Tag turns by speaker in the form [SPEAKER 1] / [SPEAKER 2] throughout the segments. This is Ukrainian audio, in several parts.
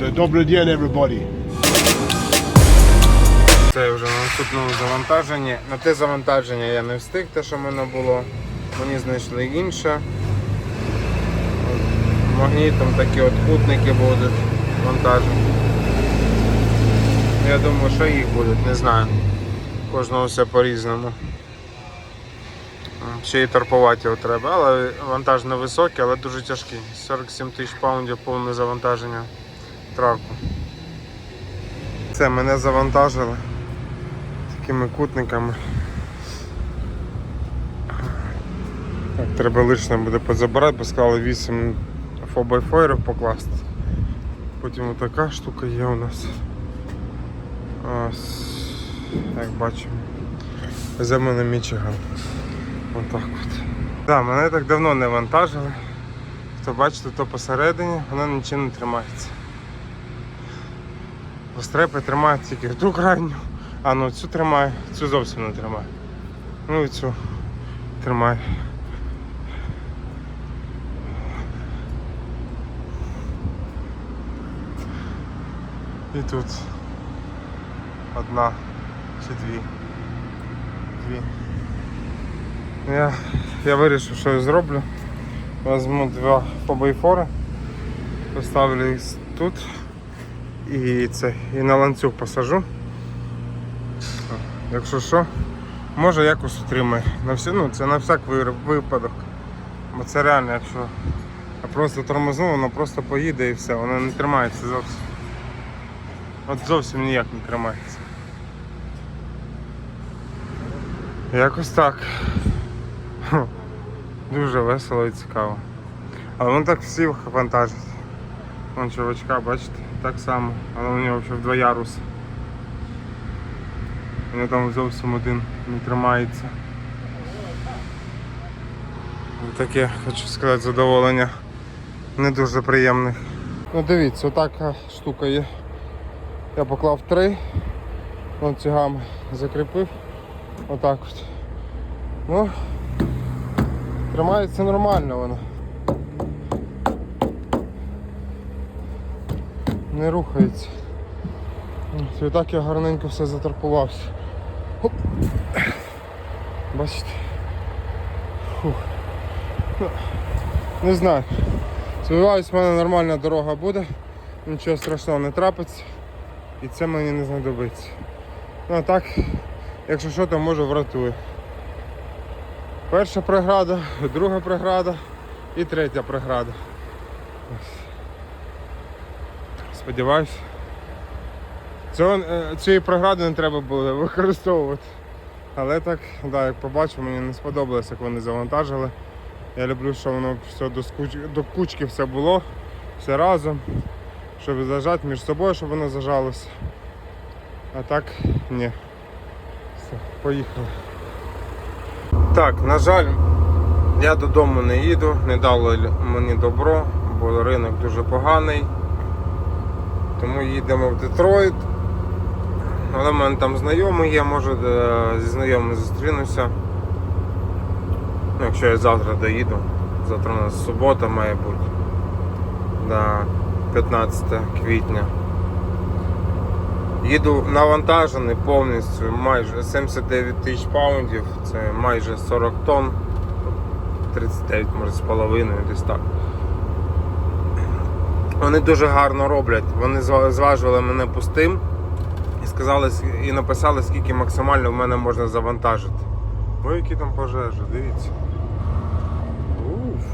[SPEAKER 1] Добрий день, everybody.
[SPEAKER 2] Це вже на наступному завантаженні. На те завантаження я не встиг, те, що в мене було. Мені знайшли інше. Магнітом такі от кутники будуть вантажені. Я думаю, що їх будуть, не знаю. Кожного все по-різному. Ще й торпувати треба, але вантаж невисокий, але дуже тяжкий. 47 тисяч паундів повне завантаження траку. Це мене завантажили такими кутниками. Так, треба лишнє буде позабирати, бо сказали 8 фобайфойрів покласти. Потім така штука є у нас. Ось, як бачимо. Веземо на Мічиган. Отак от. Да, мене так давно не вантажили. Хто бачите, то посередині, воно нічим не тримається. Стрепи тримають тільки ту крайню, а ну цю тримаю, цю зовсім не тримаю. Ну і цю тримаю. І тут одна чи дві. Дві. Ну, Я, я вирішив, що я зроблю. Возьму два побойфори, поставлю їх тут і це, і на ланцюг посажу. Якщо що, може якось утримає. На всі, ну, це на всяк випадок. Бо це реально, якщо просто тормозну, воно просто поїде і все, воно не тримається зовсім. От зовсім ніяк не тримається. Якось так. Дуже весело і цікаво. Але воно так всіх вантажить. Вон чувачка, бачите, так само, але у нього ще в два. У нього там зовсім один не тримається. Таке, хочу сказати, задоволення не дуже приємне. Ну дивіться, отака штука є. Я поклав три, ланцюгами закріпив. Отак от. Ну, тримається нормально воно. Не рухається. І так я гарненько все заторпувався. Хоп. Бачите? Фух. Не знаю. Сподіваюсь, в мене нормальна дорога буде, нічого страшного не трапиться і це мені не знадобиться. Ну а так, якщо що, то може врятує. Перша преграда, друга преграда і третя преграда. Ось. Сподіваюсь. Цього, е, цієї програди не треба було використовувати. Але так, да, як побачив, мені не сподобалось, як вони завантажили. Я люблю, що воно все до, скуч... до кучки все було, все разом, щоб зажати між собою, щоб воно зажалося. А так ні. Все, поїхали. Так, на жаль, я додому не їду, не дало мені добро, бо ринок дуже поганий. Тому їдемо в Детройт. Але в мене там знайомий є, може зі знайомим зустрінуся. Ну, якщо я завтра доїду. Завтра у нас субота має бути. Да, 15 квітня. Їду навантажений повністю, майже 79 тисяч паундів, це майже 40 тонн, 39 може з половиною десь так. Вони дуже гарно роблять. Вони зважували мене пустим і сказали і написали, скільки максимально в мене можна завантажити. Ой, які там пожежі, дивіться. Уф.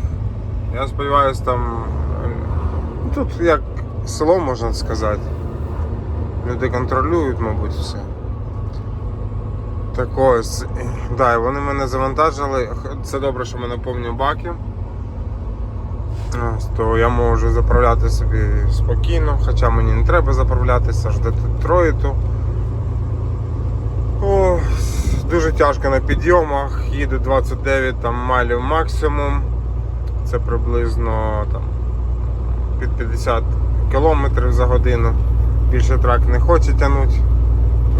[SPEAKER 2] Я сподіваюся, там е, тут як село можна сказати. Люди контролюють, мабуть, все. Так ось, да, вони мене завантажили. Це добре, що мене повні баки. То я можу заправляти собі спокійно, хоча мені не треба заправлятися аж до Детройту. О, дуже тяжко на підйомах, їду 29 там, майлів максимум. Це приблизно там, під 50 км за годину. Більше трак не хоче тягнути,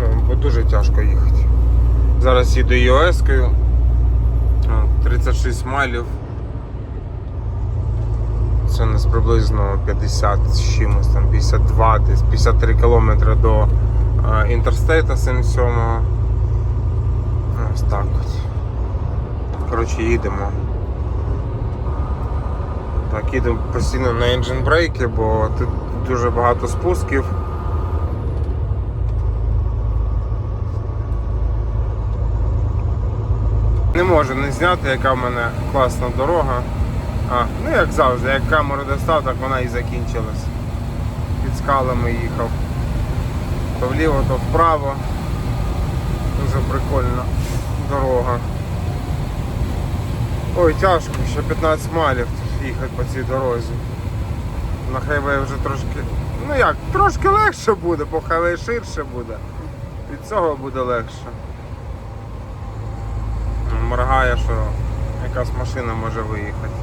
[SPEAKER 2] ну, бо дуже тяжко їхати. Зараз їду iOS-кою, 36 майлів. Це у нас приблизно 50 з чимось, там 52, десь 53 кілометри до а, інтерстейта 77. Ось так от. Коротше, їдемо. Так, їдемо постійно на engine брейки, бо тут дуже багато спусків. Не можу не зняти, яка в мене класна дорога. А, ну як завжди, як камеру достав, так вона і закінчилась. Під скалами їхав. То вліво, то вправо. Дуже прикольна дорога. Ой, тяжко, ще 15 малів їхати по цій дорозі. На хайвей вже трошки. Ну як, трошки легше буде, бо хайвей ширше буде. Від цього буде легше. Моргає, що якась машина може виїхати.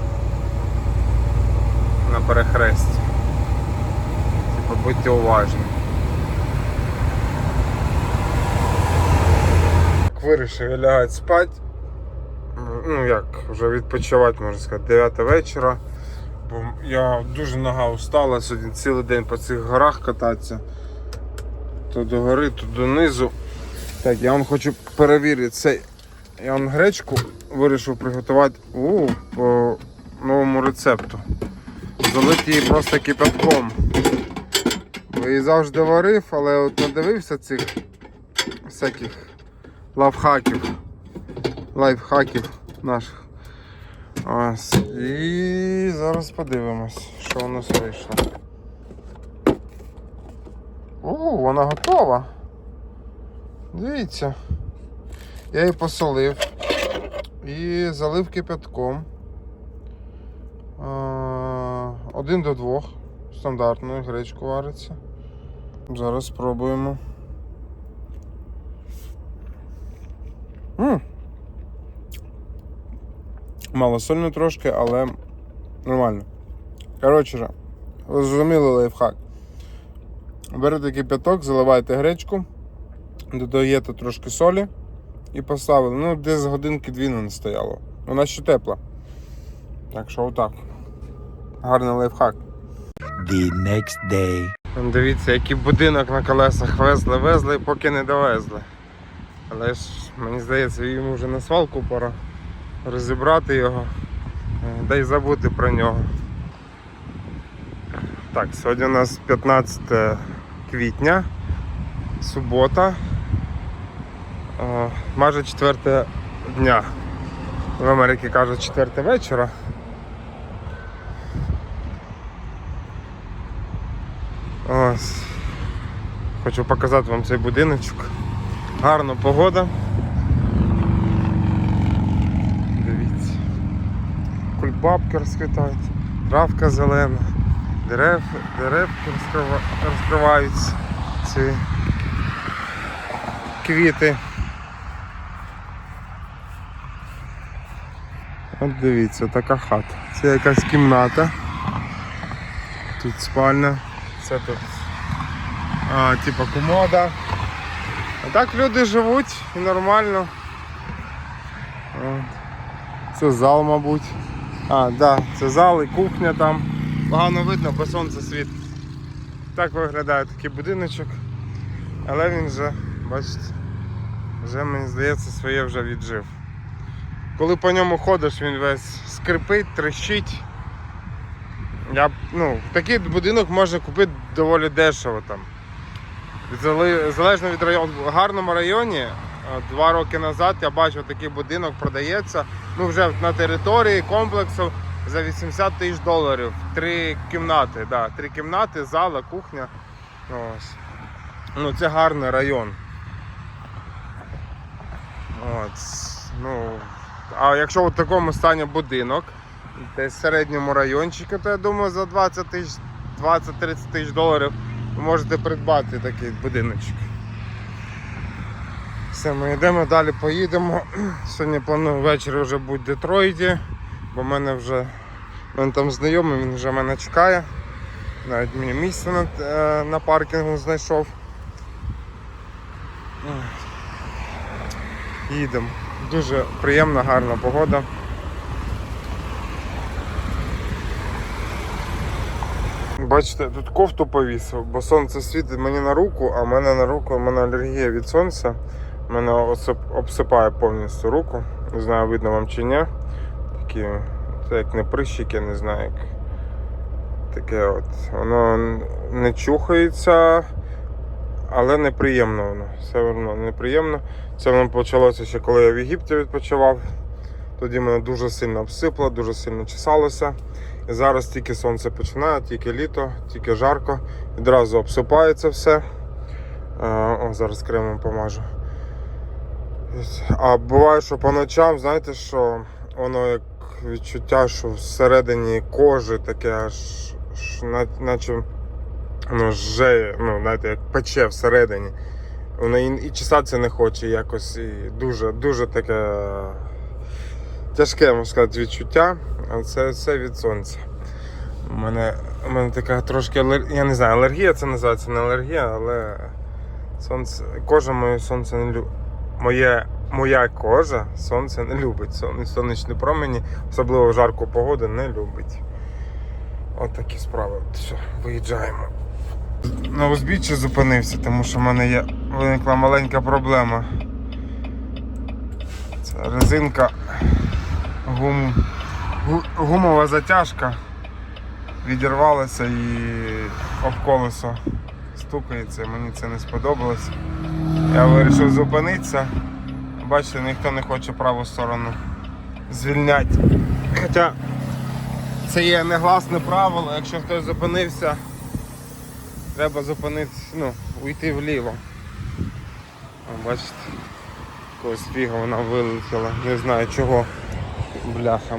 [SPEAKER 2] На перехресті. Типу будьте уважні. Вирішив лягати спати. Ну як, вже відпочивати, можна сказати, 9 вечора. Бо я дуже нога устала сьогодні цілий день по цих горах кататися. То до гори, то донизу. Так, я вам хочу перевірити цей. Я вам гречку вирішив приготувати у, по новому рецепту. Залити її просто кипятком. Бо її завжди варив, але от надивився цих всяких лайфхаків. Лайфхаків наших. Ось. І зараз подивимось, що у нас вийшло. О, вона готова. Дивіться. Я її посолив і залив кипятком. Один до двох. Стандартною гречку вариться. Зараз спробуємо. М. Малосольно трошки, але нормально. Коротше, ви зрозуміли лайфхак. Берете кипяток, заливаєте гречку, додаєте трошки солі і поставили. Ну, десь годинки дві не стояло. Вона ще тепла. Так що отак. Гарний лайфхак.
[SPEAKER 1] the next day.
[SPEAKER 2] Дивіться, який будинок на колесах везли, везли, поки не довезли. Але ж мені здається, йому вже на свалку пора розібрати його, е, да й забути про нього. Так, сьогодні у нас 15 квітня, субота, майже 4 дня. В Америці кажуть 4 вечора. Ось. Хочу показати вам цей будиночок. Гарна погода. Дивіться. Кульбабки розквітають, травка зелена, дерев, деревки розкрива, розкриваються. Ці квіти. От дивіться, така хата. Це якась кімната. Тут спальня. Це тут а, типа комода. А так люди живуть і нормально. Це зал, мабуть. А, да, це зал і кухня там. Погано видно, бо сонце світить. Так виглядає такий будиночок. Але він вже, бачите, вже мені здається своє вже віджив. Коли по ньому ходиш, він весь скрипить, трещить. Я, ну, такий будинок можна купити доволі дешево там. Залежно від району. В гарному районі е, два роки назад я бачив такий будинок продається. Ну вже на території комплексу за 80 тисяч доларів. Три кімнати, да, три кімнати, зала, кухня. Ось. Ну це гарний район. От. Ну, а якщо в такому стані будинок, десь в середньому райончику, то я думаю за 20 тисяч 20-30 тисяч доларів ви можете придбати такий будиночок. Все, ми йдемо далі, поїдемо. Сьогодні планую ввечері вже бути в Детройті, бо в мене вже в мене там знайомий, він вже мене чекає. Навіть мені місце на, е, на паркінгу знайшов. Їдемо. Дуже приємна, гарна погода. Бачите, тут кофту повісив, бо сонце світить мені на руку, а в мене на руку в мене алергія від сонця. Мене обсипає повністю руку. Не знаю, видно вам чи ні. Такі, це як не прищики, не знаю як. Таке от. Воно не чухається, але неприємно воно. Все одно неприємно. Це воно почалося ще коли я в Єгипті відпочивав. Тоді мене дуже сильно обсипло, дуже сильно чесалося. Зараз тільки сонце починає, тільки літо, тільки жарко, відразу обсипається все. Е, О, зараз кремом помажу. А буває, що по ночам, знаєте, що воно як відчуття, що всередині кожи таке аж, наче воно жеє, ну, знаєте, як пече всередині. Воно і, і чесатися не хоче якось. І дуже, дуже таке тяжке, можна сказати, відчуття. А це все від сонця. У мене, у мене така трошки алергія. Я не знаю, алергія це називається не алергія, але сонце, кожа моє сонце не любить. Моє, моя кожа сонце не любить. Сон- Сонячні промені, особливо в жарку погоду, не любить. От такі справи. Все, виїжджаємо. На узбіччі зупинився, тому що в мене є виникла маленька проблема. Це резинка гум, гу- гумова затяжка відірвалася і об колесо стукається, мені це не сподобалось. Я вирішив зупинитися. Бачите, ніхто не хоче праву сторону звільняти. Хоча це є негласне правило, якщо хтось зупинився, треба зупинитися, ну, уйти вліво. Бачите, якогось фіга вона вилетіла, не знаю чого. Бляха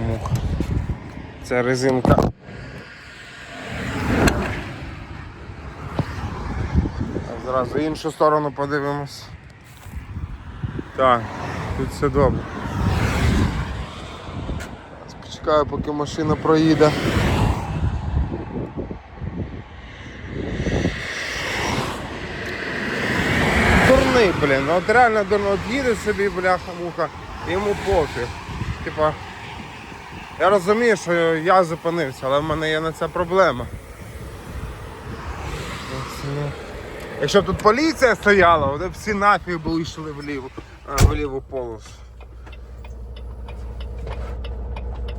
[SPEAKER 2] Це резинка. Так, Зразу іншу сторону подивимось. Так, тут все добре. Почекаю, поки машина проїде. Дурний, блін, от реально дурно, от їде собі, бляха-муха, йому пофіг. Типа, я розумію, що я зупинився, але в мене є на це проблема. Якщо б тут поліція стояла, вони б всі нафіг би йшли вліву, а, в ліву полосу.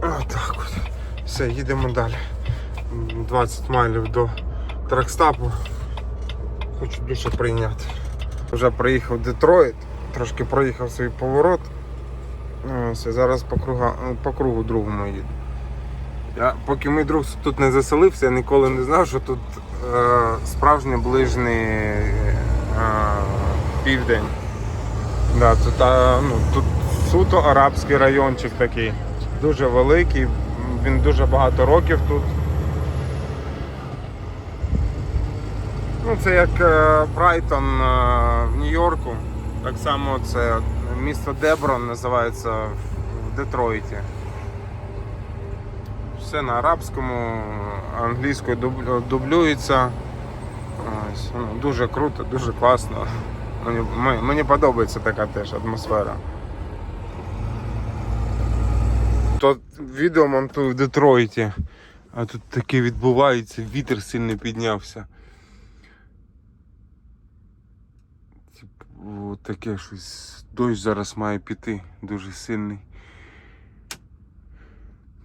[SPEAKER 2] Отак от. Все, їдемо далі. 20 майлів до тракстапу. Хочу душу прийняти. Вже приїхав в Детройт, трошки проїхав свій поворот. Ось, і зараз по, круга, по кругу другому їду. Я, поки мій друг тут не заселився, я ніколи не знав, що тут е, справжній ближній е, південь. Да, тут, а, ну, тут суто арабський райончик такий. Дуже великий, він дуже багато років тут. Ну, це як е, Брайтон е, в Нью-Йорку. Так само це місто Деброн називається в Детройті. Все на арабському, англійською дублюється. Ну, дуже круто, дуже класно. Мені, мені- подобається така теж атмосфера. То відео монтую в Детройті, а тут таке відбувається, вітер сильно піднявся. Типу, таке щось. Дощ зараз має піти, дуже сильний.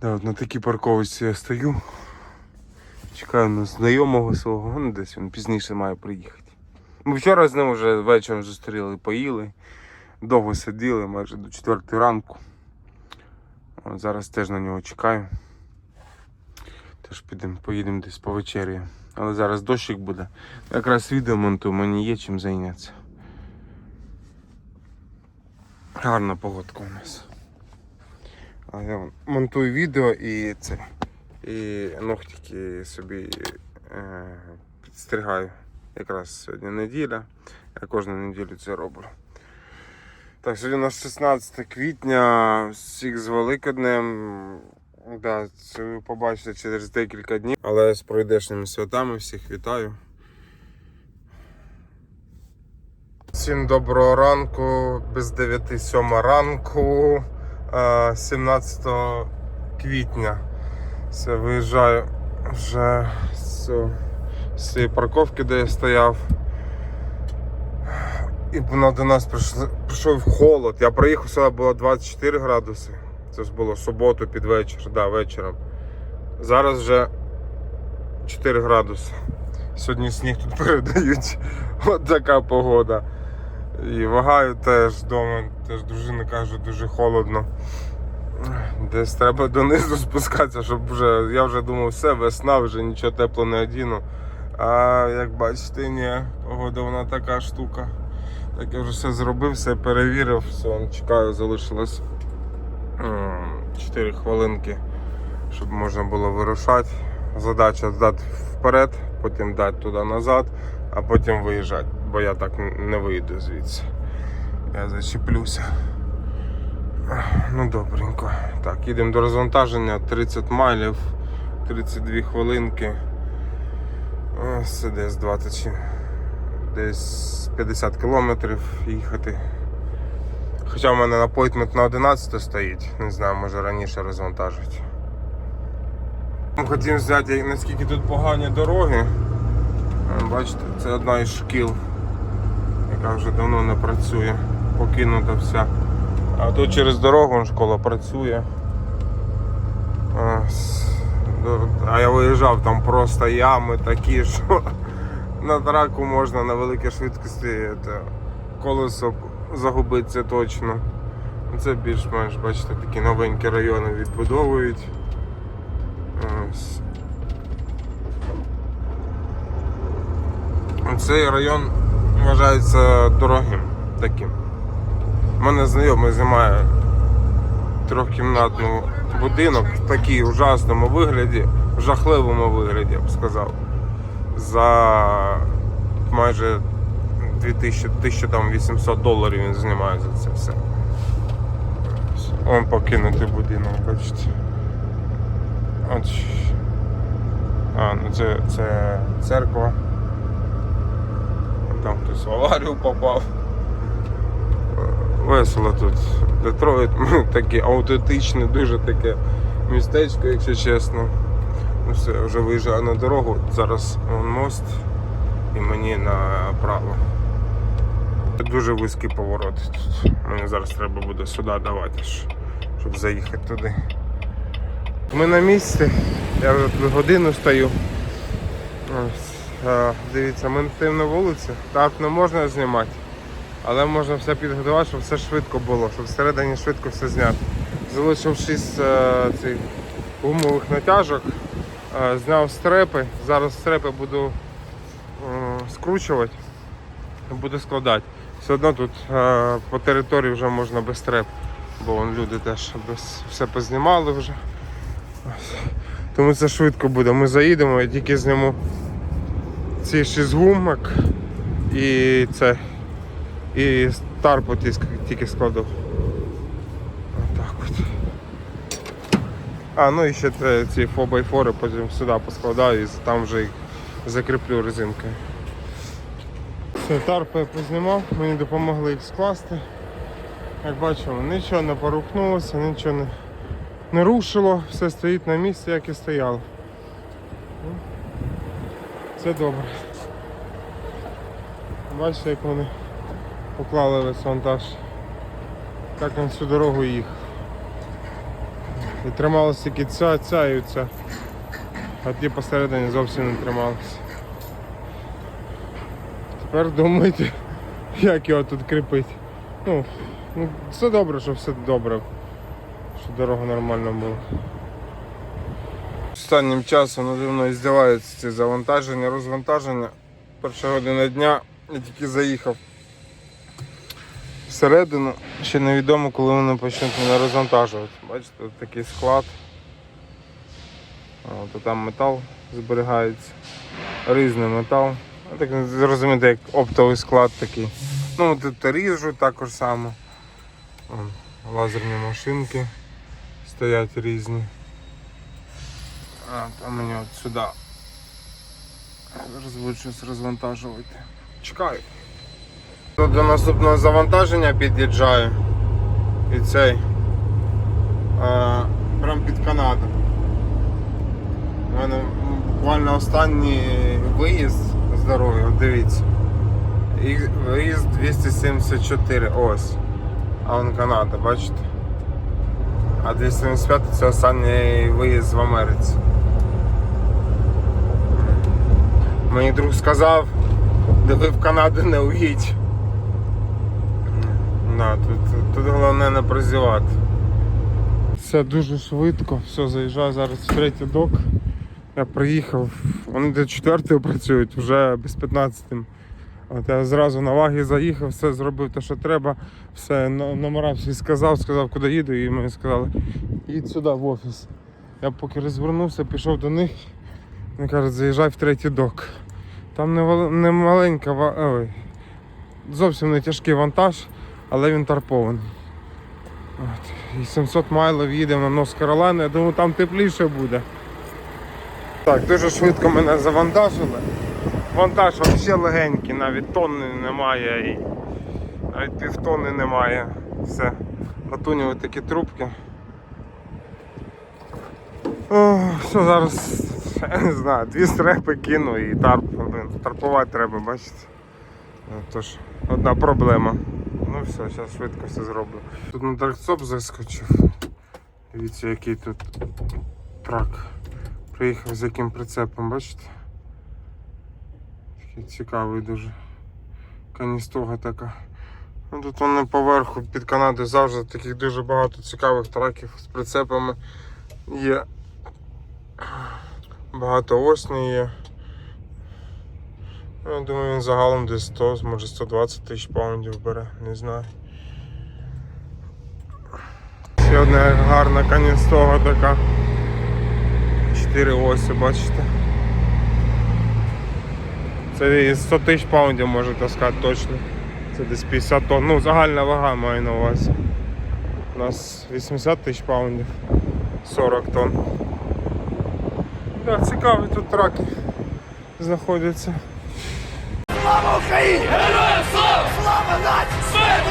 [SPEAKER 2] Да, от на такій парковочці я стою. Чекаю на знайомого свого, ну десь він пізніше має приїхати. Ми вчора з ним вже вечором зустріли, поїли, довго сиділи, майже до 4 ранку. От зараз теж на нього чекаю. Теж підемо, поїдемо десь по вечері. Але зараз дощик буде. Якраз відео монтую, мені є чим зайнятися. Гарна погодка у нас. А я монтую відео і це. І ногтики собі е, підстригаю. Якраз сьогодні неділя. Я кожну неділю це роблю. Так, сьогодні у нас 16 квітня, всіх з Великоднем. Да, побачите через декілька днів. Але з пройдешніми святами всіх вітаю. Всім доброго ранку, без 9 7 ранку, е, 17 квітня. Все, виїжджаю вже з, цієї парковки, де я стояв. І до нас прийшов холод. Я приїхав сюди було 24 градуси. Це ж було суботу під вечір, да, вечором. Зараз вже 4 градуси. Сьогодні сніг тут передають. От така погода. І вагаю теж вдома, теж дружина каже, дуже холодно. Десь треба донизу спускатися, щоб вже. Я вже думав, все, весна, вже нічого тепло не одіну. А як бачите, ні, погода вона така штука. Так я вже все зробив, все перевірив, все, чекаю, залишилось 4 хвилинки, щоб можна було вирушати. Задача здати вперед, потім дати туди назад, а потім виїжджати, бо я так не вийду звідси. Я зачеплюся. Ну добренько. Так, їдемо до розвантаження 30 майлів, 32 хвилинки. Ось Це десь 20 чи десь 50 кілометрів їхати. Хоча в мене апойтмент на 11 стоїть, не знаю, може раніше розвантажить. Хотів взяти, наскільки тут погані дороги. Е, Бачите, це одна із шкіл, яка вже давно не працює, покинута вся. А тут через дорогу школа працює. А я виїжджав, там просто ями такі, що на траку можна на великій швидкості колесо загубиться точно. Це більш-менш, бачите, такі новенькі райони відбудовують. Ось. Цей район вважається дорогим таким. У мене знайомий знімає трьохкімнатний будинок в такій ужасному вигляді, в жахливому вигляді, я б сказав. За майже 2000, 1800 доларів він знімає за це все. Он покинутий будинок, бачите. От. А, ну це, це церква. Там хтось в аварію попав. Весело тут. Детройт ну, таке аутентичне, дуже таке містечко, якщо чесно. Ну все, вже виїжджаю на дорогу. Зараз мост і мені направо. Дуже вузький поворот тут. Мені зараз треба буде сюди давати, щоб заїхати туди. Ми на місці, я вже годину стою. Ось, дивіться, ми стоїмо на вулиці, так не можна знімати. Але можна все підготувати, щоб все швидко було, щоб всередині швидко все зняти. Залишив 6 е, цих гумових натяжок, е, зняв стрепи. Зараз стрепи буду е, скручувати, буду складати. Все одно тут е, по території вже можна без стреп, бо вон люди теж без, все познімали вже. Тому це швидко буде. Ми заїдемо, я тільки зніму ці 6 гумок і це. І тарпу тільки складу. Отак от. А, ну і ще ці 4x4 потім сюди поскладаю і там вже їх закріплю резинкою. Все, тарпи я познімав, мені допомогли їх скласти. Як бачимо, нічого не порухнулося, нічого не, не рушило, все стоїть на місці, як і стояло. Це добре. Бачите, як вони поклали весь вантаж. Так він всю дорогу їхав. І трималася тільки ця, ця і ця. А ті посередині зовсім не трималися. Тепер думайте, як його тут кріпити. Ну, ну, все добре, що все добре. Що дорога нормальна була. Останнім часом наді мною здіваються ці завантаження, розвантаження. Перша година дня я тільки заїхав всередину. Ще невідомо, коли вони почнуть мене розвантажувати. Бачите, тут такий склад. О, то там метал зберігається. Різний метал. Ну, Так зрозуміти, як оптовий склад такий. Ну, тут ріжуть також само. Лазерні машинки стоять різні. А, мені от сюди. Зараз щось розвантажувати. Чекаю. До наступного завантаження під'їжджаю. І цей. А, прям під Канаду. У мене буквально останній виїзд з дороги, от дивіться. І виїзд 274, ось. А он Канада, бачите? А 275 це останній виїзд в Америці. Мені друг сказав, де в Канаду не уїдь. Да, тут, тут головне не прозівати. Все дуже швидко, все, заїжджаю зараз в третій док. Я приїхав, вони до четвертої працюють, вже без 15. От я зразу на ваги заїхав, все зробив те, що треба, все, но- номера всі сказав, сказав, куди їду, і мені сказали, їдь сюди в офіс. Я поки розвернувся, пішов до них, вони кажуть, заїжджай в третій док. Там не, не маленька, ой, зовсім не тяжкий вантаж, але він тарпований. От. І 700 майлів їдемо на Нос Каролайну, я думаю, там тепліше буде. Так, дуже швидко мене завантажили. Вантаж взагалі легенький, навіть тонни немає і навіть півтонни немає. Все. Латуніві такі трубки. О, все, зараз, я не знаю, дві стрепи кину і тарп. Блин, тарпувати треба, бачите. Ну, Тож, одна проблема. Ну все, зараз швидко все зроблю. Тут на Дарксоп заскочив. Дивіться, який тут трак. Приїхав з яким прицепом, бачите? Такий цікавий дуже. Каністога така. Ну, тут вони поверху під Канадою завжди таких дуже багато цікавих траків з прицепами є. Багато осні є. Ну, Я думаю, він загалом десь 100, може 120 тисяч паундів бере, не знаю. Ще одна гарна каністога така. Чотири осі, бачите. Це 100 тисяч паундів може таскати точно. Це десь 50 тонн. Ну, загальна вага маю на увазі. У нас 80 тисяч паундів, 40 тонн. Да, цікаві тут траки знаходяться.
[SPEAKER 3] Слава Україні! Героям слава! Слава нації! Смерть